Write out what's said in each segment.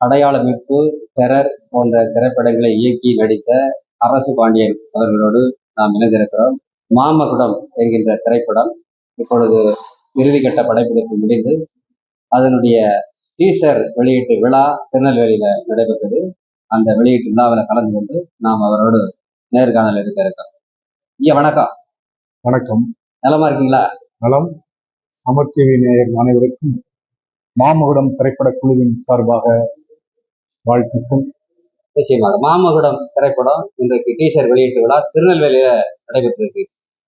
அடையாள மீட்பு டெரர் போன்ற திரைப்படங்களை இயக்கி நடித்த அரசு பாண்டியன் அவர்களோடு நாம் இணைந்திருக்கிறோம். மாமகுடம் என்கின்ற திரைப்படம் இப்பொழுது இறுதிக்கட்ட படப்பிடிப்பு முடிந்து அதனுடைய டீசர் வெளியீட்டு விழா திருநெல்வேலியில நடைபெற்றது. அந்த வெளியீட்டு விழாவில் கலந்து கொண்டு நாம் அவரோடு நேர்காணல் எடுக்க இருக்கோம் ஐயா வணக்கம். வணக்கம். நலமா இருக்கீங்களா? நலம். சமர் டிவி நேயர் அனைவருக்கும் மாமகுடம் திரைப்பட குழுவின் சார்பாக வாழ்த்துக்கள். நிச்சயமாக. மாமகுடம் திரைப்படம் இன்றைக்கு டீசர் வெளியீட்டு விழா திருநெல்வேலியில நடைபெற்றிருக்கு.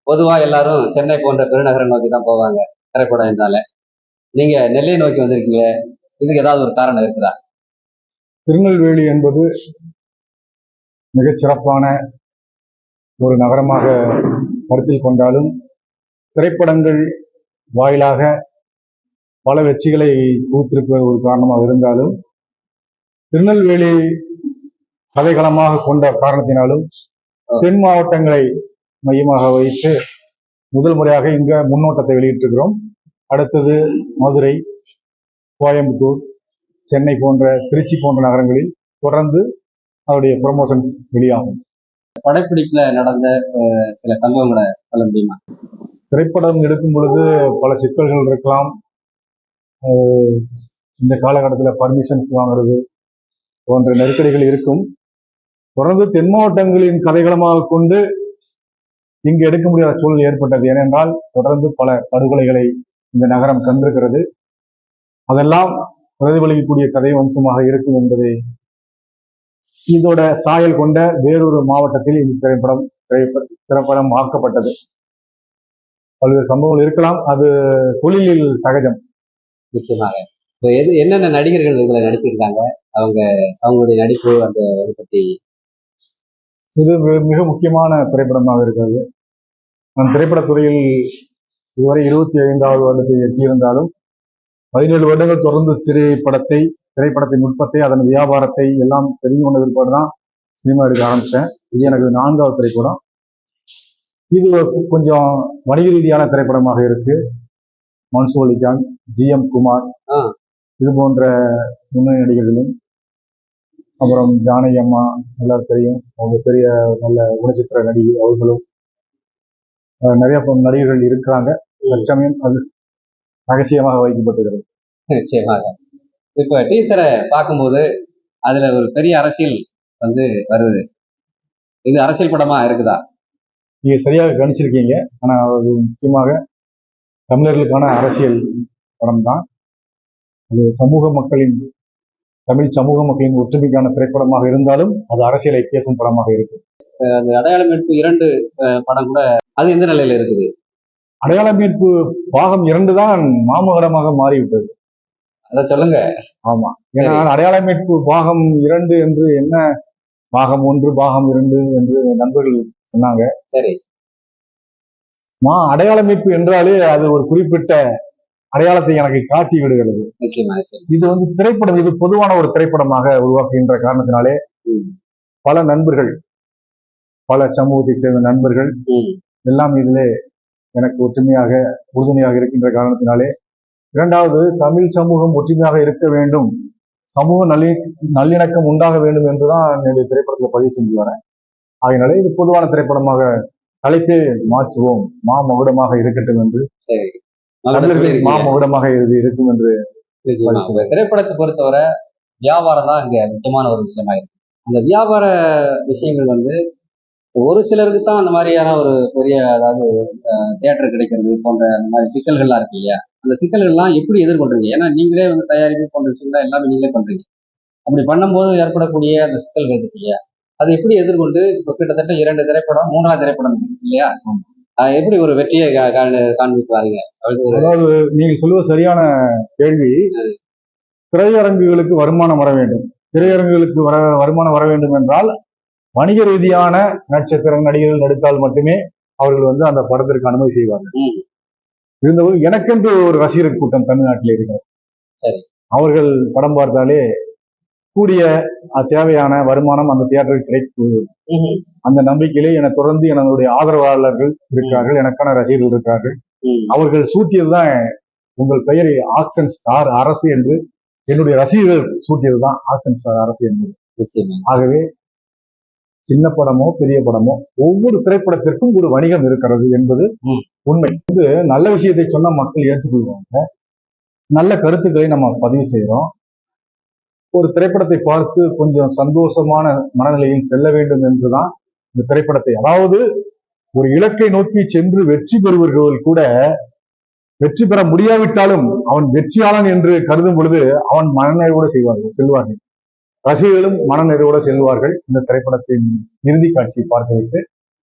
பொதுவா எல்லாரும் சென்னை போன்ற பெருநகரம் நோக்கி தான் போவாங்க திரைப்படம் இருந்தாலே நீங்க நெல்லை நோக்கி வந்திருக்கீங்க. இதுக்கு ஏதாவது ஒரு காரணம் இருக்குதா? திருநெல்வேலி என்பது மிகச் சிறப்பான ஒரு நகரமாக கருத்தில் கொண்டாலும் திரைப்படங்கள் வாயிலாக பல வெற்றிகளை குவித்திருப்பது ஒரு காரணமாக இருந்தாலும் திருநெல்வேலி கதைகளமாக கொண்ட காரணத்தினாலும் தென் மாவட்டங்களை மையமாக வைத்து முதல் முறையாக இங்க முன்னோட்டத்தை வெளியிட்டிருக்கிறோம். அடுத்தது மதுரை கோயம்புத்தூர் சென்னை போன்ற திருச்சி போன்ற நகரங்களில் தொடர்ந்து அவருடைய ப்ரமோஷன்ஸ் வெளியாகும். படப்பிடிப்புல நடந்த சில சம்பவங்களை சொல்ல முடியுமா? திரைப்படம் எடுக்கும் பொழுது பல சிக்கல்கள் இருக்கலாம். இந்த காலகட்டத்தில் பர்மிஷன்ஸ் வாங்குறது போன்ற நெருக்கடிகள் இருக்கும். தொடர்ந்து தென் மாவட்டங்களின் கதைகளமாக கொண்டு இங்கு எடுக்க முடியாத சூழல் ஏற்பட்டது ஏனென்றால் தொடர்ந்து பல படுகொலைகளை இந்த நகரம் கண்டிருக்கிறது. அதெல்லாம் பிரதிபலிக்கக்கூடிய கதை வம்சமாக இருக்கும் என்பதை இதோட சாயல் கொண்ட வேறொரு மாவட்டத்தில் இந்த திரைப்படம் திரைப்படம் ஆக்கப்பட்டது. பல்வேறு சம்பவங்கள் இருக்கலாம். அது தொழிலில் சகஜம். நிச்சயமாக. இப்போ எது என்னென்ன நடிகர்கள் இதுல நடிச்சிருக்காங்க? அவங்க அவங்களுடைய நடிப்பு அந்த இதை பத்தி. இது மிக- மிக முக்கியமான திரைப்படமாக இருக்கிறது. நான் திரைப்படத்துறையில் இதுவரை இருபத்தி ஐந்தாவது வருடத்தை எட்டியிருந்தாலும் பதினேழு வருடங்கள் தொடர்ந்து திரைப்படத்தை திரைப்படத்தின் நுட்பத்தை அதன் வியாபாரத்தை எல்லாம் தெரிந்து கொண்ட பிற்பாடு தான் சினிமா எடுக்க ஆரம்பிச்சேன். இது எனக்கு நான்காவது திரைப்படம். இது கொஞ்சம் வணிக ரீதியான திரைப்படமாக இருக்கு. Mansoor Ali Khan G M Kumar. இது போன்ற முன்னணி நடிகர்களும் அப்புறம் ஜானகி அம்மா எல்லாரும் தெரியும். அவங்க பெரிய நல்ல குணச்சித்திர நடிகை அவர்களும். நிறைய நடிகர்கள் இருக்கிறாங்க. தற்சமயம் அது ரகசியமாக வைக்கப்பட்டிருக்கிறது நிச்சயமாக. இப்போ டீசரை பார்க்கும்போது அதுல ஒரு பெரிய அரசியல் வந்து வருது. இது அரசியல் படமா இருக்குதா? நீங்க சரியாக கணிச்சிருக்கீங்க ஆனா அது முக்கியமாக தமிழர்களுக்கான அரசியல் படம் தான் அது சமூக மக்களின் தமிழ் சமூக மக்களின் ஒற்றுமைக்கான திரைப்படமாக இருந்தாலும் அது அரசியலை பேசும் படமாக இருக்கு அந்த அடையாள மீட்பு இரண்டு படம் கூட அது எந்த நிலையில இருக்குது? அடையாள மீட்பு பாகம் இரண்டு தான் மாமகடமாக மாறிவிட்டது. அதை சொல்லுங்க. ஆமா. ஏன்னா அடையாள மீட்பு பாகம் இரண்டு என்று என்ன? பாகம் ஒன்று பாகம் இரண்டு என்று நண்பர்கள் சொன்னாங்க. சரி. மா அடையாள மீட்பு என்றாலே அது ஒரு குறிப்பிட்ட அடையாளத்தை எனக்கு காட்டி விடுகிறது இது வந்து திரைப்படம் இது பொதுவான ஒரு திரைப்படமாக உருவாக்குகின்ற காரணத்தினாலே. பல நண்பர்கள் பல சமூகத்தைச் சேர்ந்த நண்பர்கள். எல்லாம் இதிலே எனக்கு ஒற்றுமையாக உறுதுணையாக இருக்கின்ற காரணத்தினாலே இரண்டாவது தமிழ் சமூகம் ஒற்றுமையாக இருக்க வேண்டும் சமூக நல்லி நல்லிணக்கம் உண்டாக வேண்டும் என்றுதான் என்னுடைய திரைப்படத்துல பதிவு செஞ்சு வரேன் ஆகையினாலே இது பொதுவான திரைப்படமாக தலைப்பே மாற்றுவோம் மா மகுடமாக இருக்கட்டும் என்று தமிழர்களின் மா சொல்லியிருக்கீங்க. மகுடமாக இது இருக்கும் என்று திரைப்படத்தை பொறுத்தவரை வியாபாரம் தான் இங்க முக்கியமான ஒரு விஷயமா இருக்கு. அந்த வியாபார விஷயங்கள் வந்து ஒரு சிலருக்கு தான் அந்த மாதிரியான ஒரு பெரிய அதாவது தியேட்டர் கிடைக்கிறது போன்ற அந்த மாதிரி சிக்கல்கள்லாம் இருக்கு இல்லையா? அந்த சிக்கல்கள்லாம் எப்படி எதிர்கொள்றீங்க? ஏன்னா நீங்களே வந்து தயாரிப்பு போன்ற விஷயங்கள் எல்லாமே நீங்களே பண்றீங்க. அப்படி பண்ணும்போது ஏற்படக்கூடிய அந்த சிக்கல்கள் இருக்கு இல்லையா? அதை எப்படி எதிர்கொண்டு இப்போ கிட்டத்தட்ட இரண்டு திரைப்படம் மூன்றாவது திரைப்படம் இருக்கு இல்லையா? எப்படி ஒரு வெற்றியை காண்பித்து வாரீங்க? அதாவது நீங்கள் சொல்வது சரியான கேள்வி. திரையரங்குகளுக்கு வருமானம் வர வேண்டும். திரையரங்குகளுக்கு வர வருமானம் வர வேண்டும் என்றால் வணிக ரீதியான நட்சத்திர நடிகர்கள் நடித்தால் மட்டுமே அவர்கள் வந்து அந்த படத்திற்கு அனுமதி செய்வார்கள். இருந்தபோது எனக்கென்று ஒரு ரசிகர் கூட்டம் தமிழ்நாட்டில் இருக்கிறது. சரி. அவர்கள் படம் பார்த்தாலே கூடிய தேவையான வருமானம் அந்த தியேட்டருக்கு கிடைக்கும். அந்த நம்பிக்கையிலே என தொடர்ந்து என்னுடைய ஆதரவாளர்கள் இருக்கிறார்கள் எனக்கான ரசிகர்கள் இருக்கிறார்கள். அவர்கள் சூட்டியதுதான் உங்கள் பெயரை ஆக்ஷன் ஸ்டார் அரசு என்று என்னுடைய ரசிகர்கள் சூட்டியதுதான் ஆக்ஷன் ஸ்டார் அரசு என்பது. ஆகவே சின்ன படமோ பெரிய படமோ ஒவ்வொரு திரைப்படத்திற்கும் ஒரு வணிகம் இருக்கிறது என்பது. உண்மை. வந்து நல்ல விஷயத்தை சொன்னா மக்கள் ஏற்றுக்கொள்வாங்க. நல்ல கருத்துக்களை நம்ம பதிவு செய்யறோம் ஒரு திரைப்படத்தை பார்த்து கொஞ்சம் சந்தோஷமான மனநிலையில் செல்ல வேண்டும் என்றுதான் இந்த திரைப்படத்தை அதாவது ஒரு இலக்கை நோக்கி சென்று வெற்றி பெறுவர்கள் கூட வெற்றி பெற முடியாவிட்டாலும் அவன் வெற்றியாளன் என்று கருதும் பொழுது அவன் மனநிறைவோட செய்வார்கள் செல்வார்கள். ரசிகர்களும் மனநிறைவோட செல்வார்கள் இந்த திரைப்படத்தின் இறுதி காட்சியை பார்த்துவிட்டு.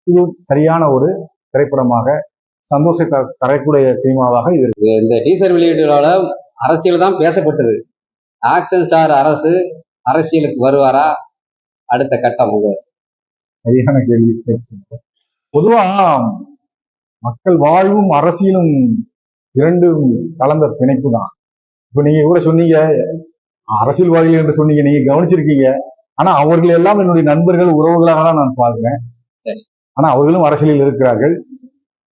இது சரியான ஒரு திரைப்படமாக சந்தோஷத்தை தரக்கூடிய சினிமாவாக இது இருக்கு. இந்த டீசர் வெளியீடுகளால அரசியல் தான் பேசப்பட்டது. ஆக்ஷன் ஸ்டார் அரசு அரசியலுக்கு வருவாரா? அடுத்த கட்டம் உங்க. சரியான கேள்வி. பொதுவா மக்கள் வாழ்வும் அரசியலும் இரண்டும் கலந்த பிணைப்பு தான் இப்ப நீங்க கூட சொன்னீங்க அரசியல்வாதிகள் என்று சொன்னீங்க நீங்க கவனிச்சிருக்கீங்க. ஆனா அவர்கள் எல்லாம் என்னுடைய நண்பர்கள் உறவுகளாக தான் நான் பார்க்கிறேன். சரி. ஆனா அவர்களும் அரசியலில் இருக்கிறார்கள்.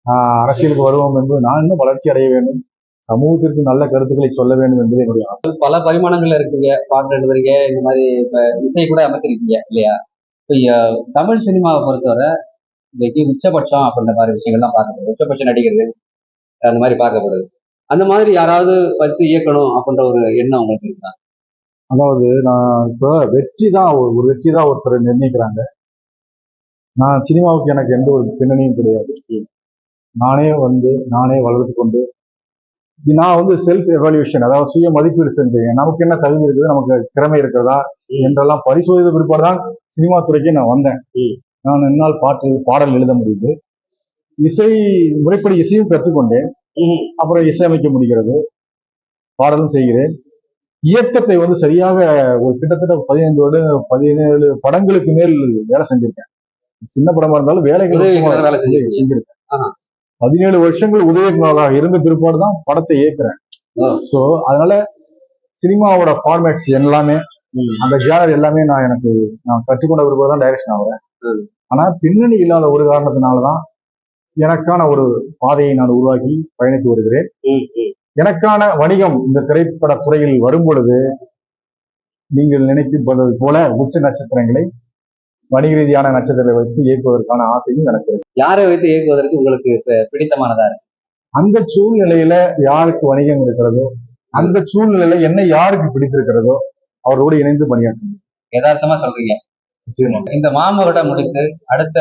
ஆஹ் அரசியலுக்கு வருவோம் என்பது நான் இன்னும் வளர்ச்சி அடைய வேண்டும். சமூகத்திற்கு நல்ல கருத்துக்களை சொல்ல வேண்டும் என்பது என்னுடைய ஆசை. பல பரிமாணங்கள்ல இருக்கீங்க பாட்டு எழுதுறீங்க இந்த மாதிரி இப்ப இசை கூட அமைச்சிருக்கீங்க இல்லையா? இப்ப தமிழ் சினிமாவை பொறுத்தவரை இன்னைக்கு உச்சபட்சம் அப்படின்ற மாதிரி விஷயங்கள்லாம் பார்க்கப்படுது. உச்சபட்ச நடிகர்கள் அந்த மாதிரி பார்க்கப்படுது. அந்த மாதிரி யாராவது வச்சு இயக்கணும் அப்படின்ற ஒரு எண்ணம் உங்களுக்கு இருக்கா? அதாவது நான் இப்போ வெற்றி தான் ஒரு வெற்றி தான் ஒருத்தர் நிர்ணயிக்கிறாங்க. நான் சினிமாவுக்கு எனக்கு எந்த ஒரு பின்னணியும் கிடையாது. நானே வந்து நானே வளர்த்து கொண்டு நான் வந்து செல்ஃப் எவாலுவேஷன் அதாவது சுய மதிப்பீடு செஞ்சேன் நமக்கு என்ன தகுதி இருக்குது நமக்கு திறமை இருக்கிறதா. என்றெல்லாம் பரிசோதித்த பிற்பாடு தான் சினிமா துறைக்கு நான் வந்தேன். நான் என்னால் பாட்டு பாடல் எழுத முடியுது இசை முறைப்படி இசையும் கற்றுக்கொண்டேன். அப்புறம் இசையமைக்க முடிகிறது பாடலும் செய்கிறேன் இயக்கத்தை வந்து சரியாக ஒரு கிட்டத்தட்ட பதினைந்து வருடம் பதினேழு படங்களுக்கு மேல் வேலை செஞ்சிருக்கேன் சின்ன படமா இருந்தாலும் வேலைகள். செஞ்சிருக்கேன். பதினேழு வருஷங்கள் உதவி இயக்குனராக இருந்த பிற்பாடு தான் படத்தை இயக்குறேன். ஸோ அதனால சினிமாவோட ஃபார்மேட்ஸ் எல்லாமே. அந்த ஜேனர் எல்லாமே நான் எனக்கு நான் கற்றுக்கொண்ட பிற்பாடு தான் டைரக்ஷன் ஆகிறேன். ஆனா பின்னணி இல்லாத ஒரு காரணத்தினாலதான் எனக்கான ஒரு பாதையை நான் உருவாக்கி பயணித்து வருகிறேன். எனக்கான வணிகம் இந்த திரைப்பட துறையில் வரும் பொழுது நீங்கள் நினைத்திருப்பது போல உச்ச நட்சத்திரங்களை வணிக ரீதியான நட்சத்திரங்களை வைத்து இயக்குவதற்கான ஆசையும் எனக்கு இருக்கு. யாரை வைத்து இயக்குவதற்கு உங்களுக்கு பிடித்தமானதா இருக்கு? அந்த சூழ்நிலையில யாருக்கு வணிகம் இருக்கிறதோ அந்த சூழ்நிலையில என்ன யாருக்கு பிடித்திருக்கிறதோ அவரோடு இணைந்து பணியாற்றும் யதார்த்தமா சொல்றீங்க. இந்த மாமகுடம் முடித்து அடுத்த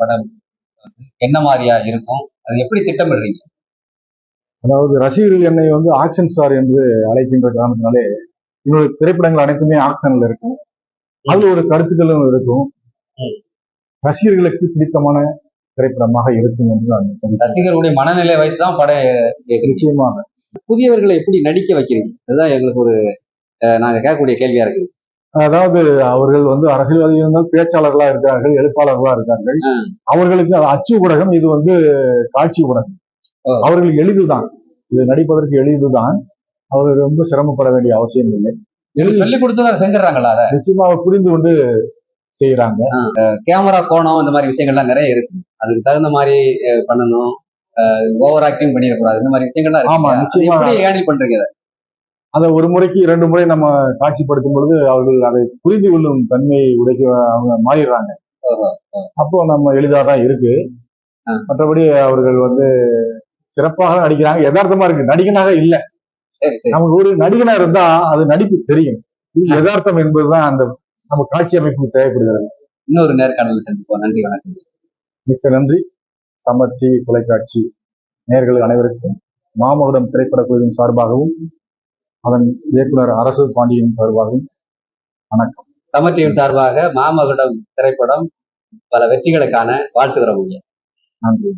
படம் என்ன மாதிரியா இருக்கும்? அது எப்படி திட்டமிடுறீங்க? அதாவது ரசிகர்கள் என்னை வந்து ஆக்ஷன் ஸ்டார் என்று அழைக்கின்ற காரணத்தினாலே என்னுடைய திரைப்படங்கள் அனைத்துமே ஆக்ஷன்ல இருக்கும். அதுல ஒரு கருத்துக்களும் இருக்கும். ரசிகர்களுக்கு பிடித்தமான திரைப்படமாக இருக்கும் என்று நான். ரசிகர்களுடைய மனநிலையை வைத்து தான் இயக்குறீங்க. நிச்சயமாக புதியவர்களை எப்படி நடிக்க வைக்கிறீங்க அதுதான் எங்களுக்கு ஒரு நாங்க கேட்கக்கூடிய கேள்வியா இருக்கு அதாவது அவர்கள் வந்து அரசியல்வாதி இருந்தால் பேச்சாளர்களா இருக்கிறார்கள் எழுத்தாளர்களா இருக்கார்கள். அவர்களுக்கு அச்சு ஊடகம் இது வந்து காட்சி ஊடகம் ஓ. அவர்களுக்கு எளிதுதான் இது நடிப்பதற்கு எளிதுதான் அவர்கள் ரொம்ப சிரமப்பட வேண்டிய அவசியம் இல்லை சொல்லி கொடுத்து செஞ்சிடறாங்களா அதை நிச்சயமாக புரிந்து கொண்டு செய்யறாங்க கேமரா கோணம் இந்த மாதிரி விஷயங்கள்லாம் நிறைய இருக்கு அதுக்கு தகுந்த மாதிரி பண்ணணும் ஓவர் ஆக்டிங் பண்ணிடக்கூடாது இந்த மாதிரி விஷயங்கள்லாம் இருக்கு. ஆமா, நிச்சயமா. ஹேண்டில் பண்றீங்க அதை? ஒரு முறைக்கு இரண்டு முறை நம்ம காட்சிப்படுத்தும் பொழுது அவர்கள் அதை புரிந்து கொள்ளும் தன்மையை உடைக்க அவங்க மாறிடுறாங்க. அப்போ நம்ம எளிதாக தான் இருக்கு. மற்றபடி அவர்கள் வந்து சிறப்பாக நடிக்கிறாங்க யதார்த்தமா இருக்கு நடிகனாக இல்ல நமக்கு ஒரு நடிகனா இருந்தா அது நடிப்பு தெரியும். இது யதார்த்தம் என்பதுதான் அந்த நம்ம காட்சி அமைப்பு தேவைப்படுகிறது. இன்னொரு நேர்காணல் சந்திப்போம். நன்றி வணக்கம். மிக்க நன்றி. சமர் டிவி தொலைக்காட்சி நேயர்கள் அனைவருக்கும் மாமகுடம் திரைப்பட குழுவின் சார்பாகவும் அதன் இயக்குனர் அரசு பாண்டியன் சார்பாகவும் வணக்கம். சமர்த்தியின் சார்பாக மாமகுடம் திரைப்படம் பல வெற்றிகளுக்கான வாழ்த்துக்கிறோம் நன்றி.